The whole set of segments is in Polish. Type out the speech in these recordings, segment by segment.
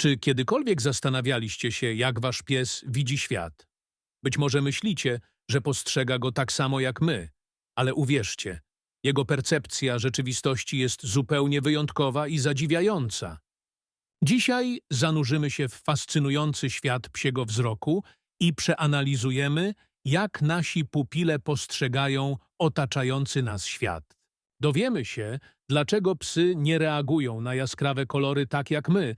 Czy kiedykolwiek zastanawialiście się, jak wasz pies widzi świat? Być może myślicie, że postrzega go tak samo jak my, ale uwierzcie, jego percepcja rzeczywistości jest zupełnie wyjątkowa i zadziwiająca. Dzisiaj zanurzymy się w fascynujący świat psiego wzroku i przeanalizujemy, jak nasi pupile postrzegają otaczający nas świat. Dowiemy się, dlaczego psy nie reagują na jaskrawe kolory tak jak my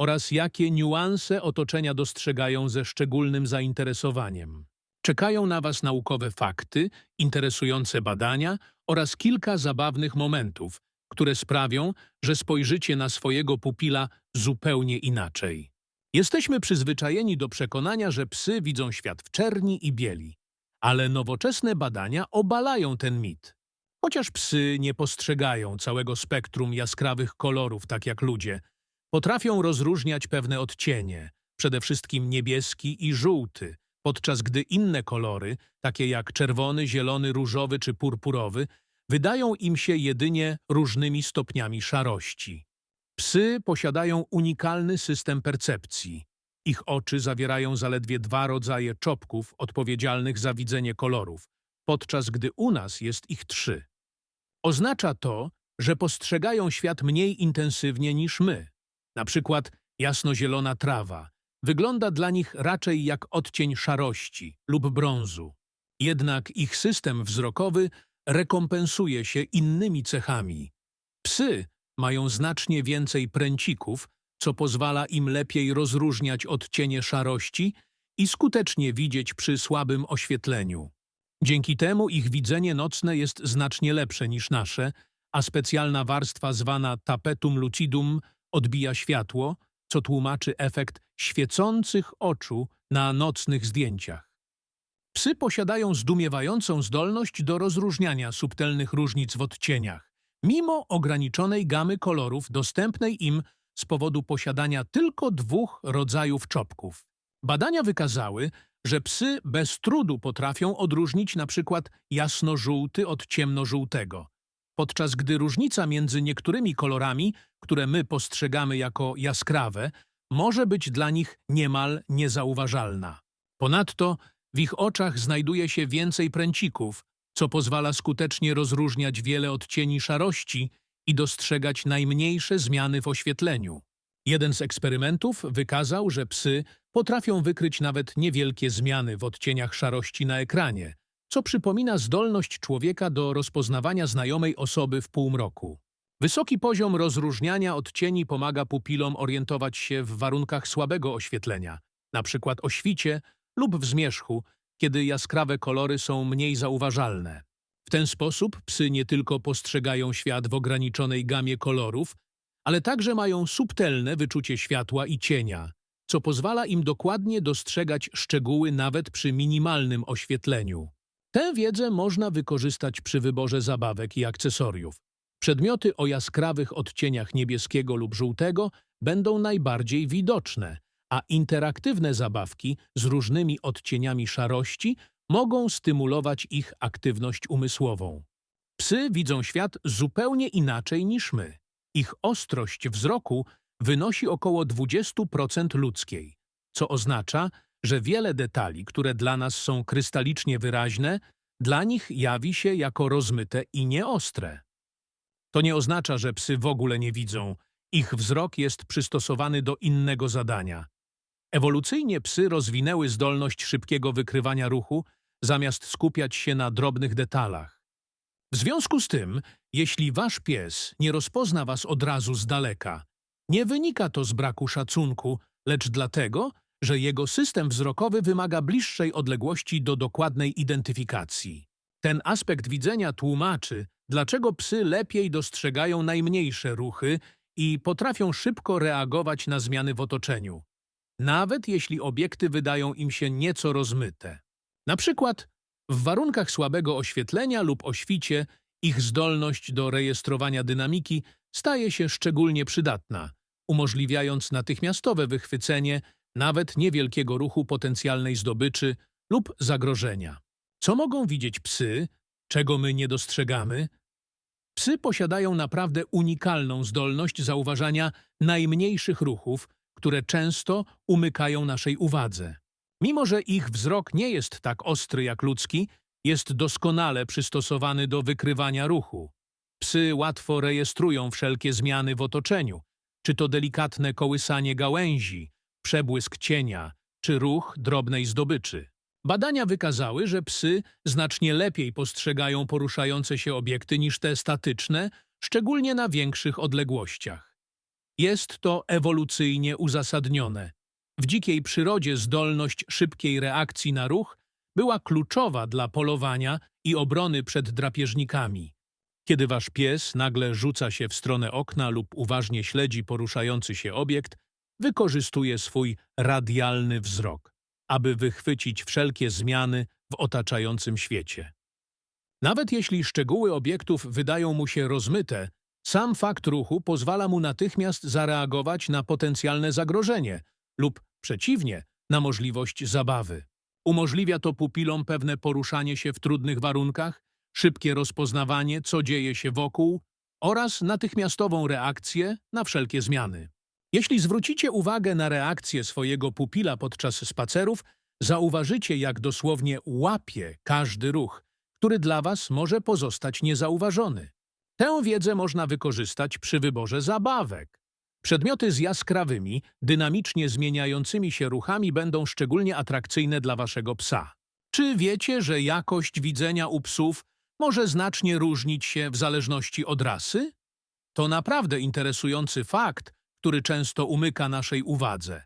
oraz jakie niuanse otoczenia dostrzegają ze szczególnym zainteresowaniem. Czekają na Was naukowe fakty, interesujące badania oraz kilka zabawnych momentów, które sprawią, że spojrzycie na swojego pupila zupełnie inaczej. Jesteśmy przyzwyczajeni do przekonania, że psy widzą świat w czerni i bieli, ale nowoczesne badania obalają ten mit. Chociaż psy nie postrzegają całego spektrum jaskrawych kolorów tak jak ludzie, potrafią rozróżniać pewne odcienie, przede wszystkim niebieski i żółty, podczas gdy inne kolory, takie jak czerwony, zielony, różowy czy purpurowy, wydają im się jedynie różnymi stopniami szarości. Psy posiadają unikalny system percepcji. Ich oczy zawierają zaledwie dwa rodzaje czopków odpowiedzialnych za widzenie kolorów, podczas gdy u nas jest ich trzy. Oznacza to, że postrzegają świat mniej intensywnie niż my. Na przykład jasnozielona trawa wygląda dla nich raczej jak odcień szarości lub brązu. Jednak ich system wzrokowy rekompensuje się innymi cechami. Psy mają znacznie więcej pręcików, co pozwala im lepiej rozróżniać odcienie szarości i skutecznie widzieć przy słabym oświetleniu. Dzięki temu ich widzenie nocne jest znacznie lepsze niż nasze, a specjalna warstwa zwana tapetum lucidum odbija światło, co tłumaczy efekt świecących oczu na nocnych zdjęciach. Psy posiadają zdumiewającą zdolność do rozróżniania subtelnych różnic w odcieniach, mimo ograniczonej gamy kolorów dostępnej im z powodu posiadania tylko dwóch rodzajów czopków. Badania wykazały, że psy bez trudu potrafią odróżnić przykład jasno-żółty od ciemnożółtego, podczas gdy różnica między niektórymi kolorami, które my postrzegamy jako jaskrawe, może być dla nich niemal niezauważalna. Ponadto w ich oczach znajduje się więcej pręcików, co pozwala skutecznie rozróżniać wiele odcieni szarości i dostrzegać najmniejsze zmiany w oświetleniu. Jeden z eksperymentów wykazał, że psy potrafią wykryć nawet niewielkie zmiany w odcieniach szarości na ekranie, co przypomina zdolność człowieka do rozpoznawania znajomej osoby w półmroku. Wysoki poziom rozróżniania odcieni pomaga pupilom orientować się w warunkach słabego oświetlenia, np. o świcie lub w zmierzchu, kiedy jaskrawe kolory są mniej zauważalne. W ten sposób psy nie tylko postrzegają świat w ograniczonej gamie kolorów, ale także mają subtelne wyczucie światła i cienia, co pozwala im dokładnie dostrzegać szczegóły nawet przy minimalnym oświetleniu. Tę wiedzę można wykorzystać przy wyborze zabawek i akcesoriów. Przedmioty o jaskrawych odcieniach niebieskiego lub żółtego będą najbardziej widoczne, a interaktywne zabawki z różnymi odcieniami szarości mogą stymulować ich aktywność umysłową. Psy widzą świat zupełnie inaczej niż my. Ich ostrość wzroku wynosi około 20% ludzkiej, co oznacza, że wiele detali, które dla nas są krystalicznie wyraźne, dla nich jawi się jako rozmyte i nieostre. To nie oznacza, że psy w ogóle nie widzą. Ich wzrok jest przystosowany do innego zadania. Ewolucyjnie psy rozwinęły zdolność szybkiego wykrywania ruchu, zamiast skupiać się na drobnych detalach. W związku z tym, jeśli wasz pies nie rozpozna was od razu z daleka, nie wynika to z braku szacunku, lecz dlatego, że jego system wzrokowy wymaga bliższej odległości do dokładnej identyfikacji. Ten aspekt widzenia tłumaczy, dlaczego psy lepiej dostrzegają najmniejsze ruchy i potrafią szybko reagować na zmiany w otoczeniu, nawet jeśli obiekty wydają im się nieco rozmyte. Na przykład w warunkach słabego oświetlenia lub o świcie ich zdolność do rejestrowania dynamiki staje się szczególnie przydatna, umożliwiając natychmiastowe wychwycenie nawet niewielkiego ruchu potencjalnej zdobyczy lub zagrożenia. Co mogą widzieć psy, czego my nie dostrzegamy? Psy posiadają naprawdę unikalną zdolność zauważania najmniejszych ruchów, które często umykają naszej uwadze. Mimo, że ich wzrok nie jest tak ostry jak ludzki, jest doskonale przystosowany do wykrywania ruchu. Psy łatwo rejestrują wszelkie zmiany w otoczeniu, czy to delikatne kołysanie gałęzi, przebłysk cienia, czy ruch drobnej zdobyczy. Badania wykazały, że psy znacznie lepiej postrzegają poruszające się obiekty niż te statyczne, szczególnie na większych odległościach. Jest to ewolucyjnie uzasadnione. W dzikiej przyrodzie zdolność szybkiej reakcji na ruch była kluczowa dla polowania i obrony przed drapieżnikami. Kiedy wasz pies nagle rzuca się w stronę okna lub uważnie śledzi poruszający się obiekt, wykorzystuje swój radialny wzrok, aby wychwycić wszelkie zmiany w otaczającym świecie. Nawet jeśli szczegóły obiektów wydają mu się rozmyte, sam fakt ruchu pozwala mu natychmiast zareagować na potencjalne zagrożenie lub, przeciwnie, na możliwość zabawy. Umożliwia to pupilom pewne poruszanie się w trudnych warunkach, szybkie rozpoznawanie, co dzieje się wokół oraz natychmiastową reakcję na wszelkie zmiany. Jeśli zwrócicie uwagę na reakcję swojego pupila podczas spacerów, zauważycie, jak dosłownie łapie każdy ruch, który dla Was może pozostać niezauważony. Tę wiedzę można wykorzystać przy wyborze zabawek. Przedmioty z jaskrawymi, dynamicznie zmieniającymi się ruchami będą szczególnie atrakcyjne dla Waszego psa. Czy wiecie, że jakość widzenia u psów może znacznie różnić się w zależności od rasy? To naprawdę interesujący fakt, który często umyka naszej uwadze,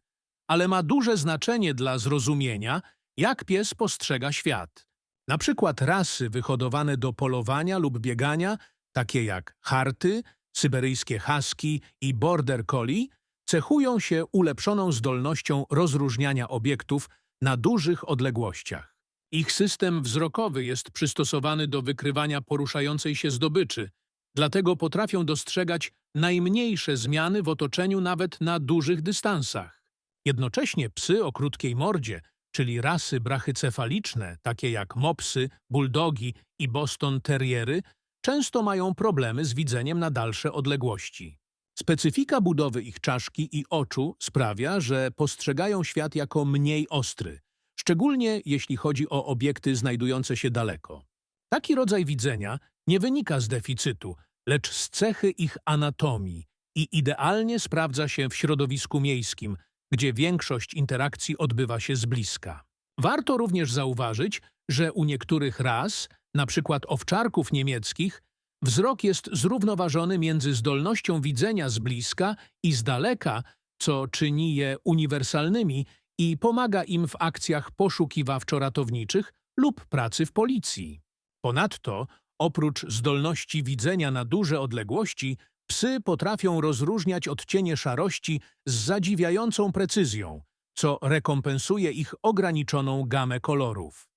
ale ma duże znaczenie dla zrozumienia, jak pies postrzega świat. Na przykład rasy wyhodowane do polowania lub biegania, takie jak harty, syberyjskie husky i border collie, cechują się ulepszoną zdolnością rozróżniania obiektów na dużych odległościach. Ich system wzrokowy jest przystosowany do wykrywania poruszającej się zdobyczy, dlatego potrafią dostrzegać najmniejsze zmiany w otoczeniu nawet na dużych dystansach. Jednocześnie psy o krótkiej mordzie, czyli rasy brachycefaliczne, takie jak mopsy, bulldogi i boston terriery, często mają problemy z widzeniem na dalsze odległości. Specyfika budowy ich czaszki i oczu sprawia, że postrzegają świat jako mniej ostry, szczególnie jeśli chodzi o obiekty znajdujące się daleko. Taki rodzaj widzenia nie wynika z deficytu, lecz z cechy ich anatomii i idealnie sprawdza się w środowisku miejskim, gdzie większość interakcji odbywa się z bliska. Warto również zauważyć, że u niektórych ras, przykład owczarków niemieckich, wzrok jest zrównoważony między zdolnością widzenia z bliska i z daleka, co czyni je uniwersalnymi i pomaga im w akcjach poszukiwawczo-ratowniczych lub pracy w policji. Ponadto, oprócz zdolności widzenia na duże odległości, psy potrafią rozróżniać odcienie szarości z zadziwiającą precyzją, co rekompensuje ich ograniczoną gamę kolorów.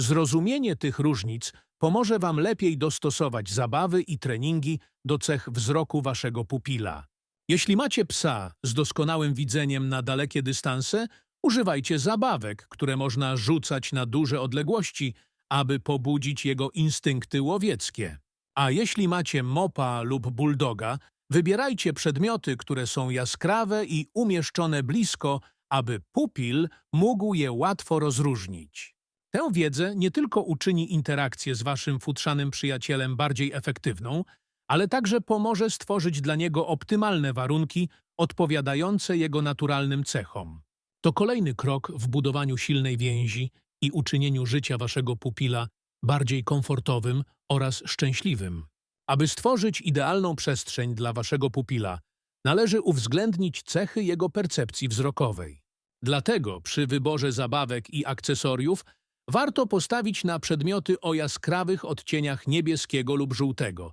Zrozumienie tych różnic pomoże Wam lepiej dostosować zabawy i treningi do cech wzroku Waszego pupila. Jeśli macie psa z doskonałym widzeniem na dalekie dystanse, używajcie zabawek, które można rzucać na duże odległości, aby pobudzić jego instynkty łowieckie. A jeśli macie mopa lub bulldoga, wybierajcie przedmioty, które są jaskrawe i umieszczone blisko, aby pupil mógł je łatwo rozróżnić. Tę wiedzę nie tylko uczyni interakcję z waszym futrzanym przyjacielem bardziej efektywną, ale także pomoże stworzyć dla niego optymalne warunki odpowiadające jego naturalnym cechom. To kolejny krok w budowaniu silnej więzi i uczynieniu życia waszego pupila bardziej komfortowym oraz szczęśliwym. Aby stworzyć idealną przestrzeń dla waszego pupila, należy uwzględnić cechy jego percepcji wzrokowej. Dlatego przy wyborze zabawek i akcesoriów warto postawić na przedmioty o jaskrawych odcieniach niebieskiego lub żółtego,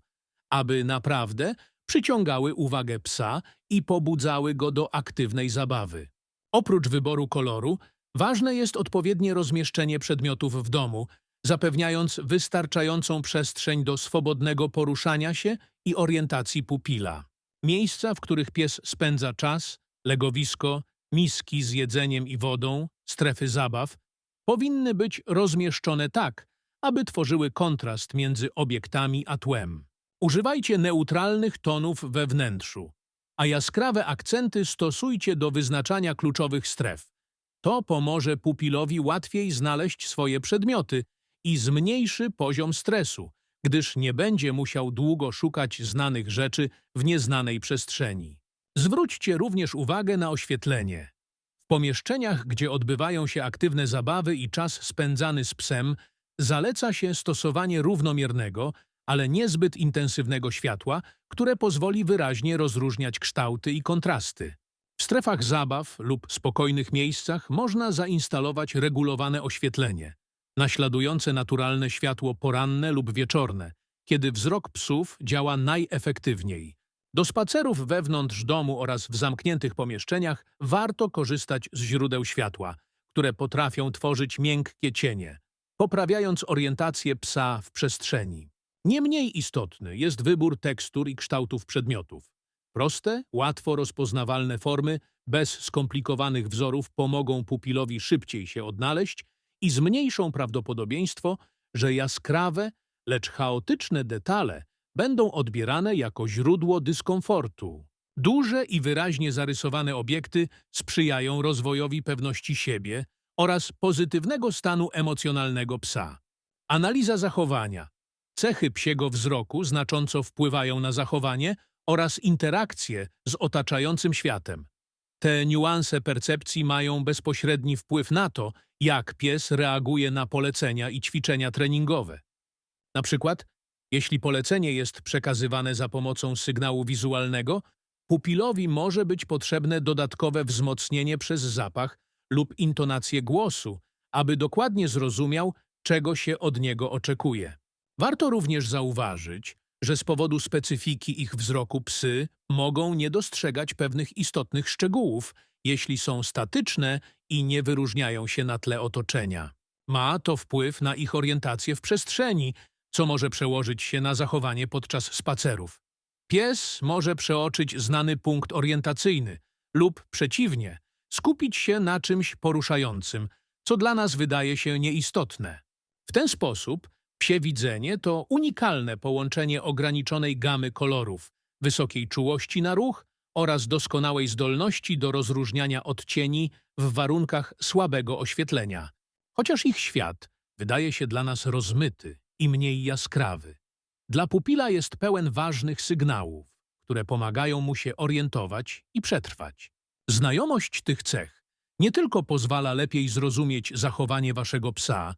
aby naprawdę przyciągały uwagę psa i pobudzały go do aktywnej zabawy. Oprócz wyboru koloru, ważne jest odpowiednie rozmieszczenie przedmiotów w domu, zapewniając wystarczającą przestrzeń do swobodnego poruszania się i orientacji pupila. Miejsca, w których pies spędza czas, legowisko, miski z jedzeniem i wodą, strefy zabaw, powinny być rozmieszczone tak, aby tworzyły kontrast między obiektami a tłem. Używajcie neutralnych tonów we wnętrzu. a jaskrawe akcenty stosujcie do wyznaczania kluczowych stref. To pomoże pupilowi łatwiej znaleźć swoje przedmioty i zmniejszy poziom stresu, gdyż nie będzie musiał długo szukać znanych rzeczy w nieznanej przestrzeni. Zwróćcie również uwagę na oświetlenie. W pomieszczeniach, gdzie odbywają się aktywne zabawy i czas spędzany z psem, zaleca się stosowanie równomiernego, ale niezbyt intensywnego światła, które pozwoli wyraźnie rozróżniać kształty i kontrasty. W strefach zabaw lub spokojnych miejscach można zainstalować regulowane oświetlenie, naśladujące naturalne światło poranne lub wieczorne, kiedy wzrok psów działa najefektywniej. Do spacerów wewnątrz domu oraz w zamkniętych pomieszczeniach warto korzystać z źródeł światła, które potrafią tworzyć miękkie cienie, poprawiając orientację psa w przestrzeni. Nie mniej istotny jest wybór tekstur i kształtów przedmiotów. Proste, łatwo rozpoznawalne formy, bez skomplikowanych wzorów pomogą pupilowi szybciej się odnaleźć i zmniejszą prawdopodobieństwo, że jaskrawe, lecz chaotyczne detale będą odbierane jako źródło dyskomfortu. Duże i wyraźnie zarysowane obiekty sprzyjają rozwojowi pewności siebie oraz pozytywnego stanu emocjonalnego psa. Analiza zachowania. Cechy psiego wzroku znacząco wpływają na zachowanie oraz interakcje z otaczającym światem. Te niuanse percepcji mają bezpośredni wpływ na to, jak pies reaguje na polecenia i ćwiczenia treningowe. Na przykład, jeśli polecenie jest przekazywane za pomocą sygnału wizualnego, pupilowi może być potrzebne dodatkowe wzmocnienie przez zapach lub intonację głosu, aby dokładnie zrozumiał, czego się od niego oczekuje. Warto również zauważyć, że z powodu specyfiki ich wzroku psy mogą nie dostrzegać pewnych istotnych szczegółów, jeśli są statyczne i nie wyróżniają się na tle otoczenia. Ma to wpływ na ich orientację w przestrzeni, co może przełożyć się na zachowanie podczas spacerów. Pies może przeoczyć znany punkt orientacyjny lub przeciwnie, skupić się na czymś poruszającym, co dla nas wydaje się nieistotne. W ten sposób psie widzenie to unikalne połączenie ograniczonej gamy kolorów, wysokiej czułości na ruch oraz doskonałej zdolności do rozróżniania odcieni w warunkach słabego oświetlenia. Chociaż ich świat wydaje się dla nas rozmyty i mniej jaskrawy. Dla pupila jest pełen ważnych sygnałów, które pomagają mu się orientować i przetrwać. Znajomość tych cech nie tylko pozwala lepiej zrozumieć zachowanie waszego psa,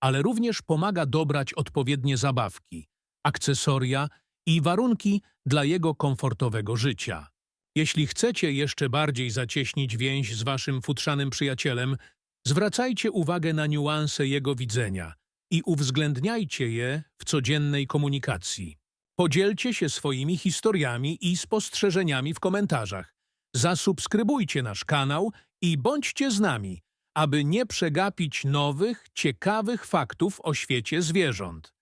ale również pomaga dobrać odpowiednie zabawki, akcesoria i warunki dla jego komfortowego życia. Jeśli chcecie jeszcze bardziej zacieśnić więź z waszym futrzanym przyjacielem, zwracajcie uwagę na niuanse jego widzenia i uwzględniajcie je w codziennej komunikacji. Podzielcie się swoimi historiami i spostrzeżeniami w komentarzach. Zasubskrybujcie nasz kanał i bądźcie z nami, aby nie przegapić nowych, ciekawych faktów o świecie zwierząt.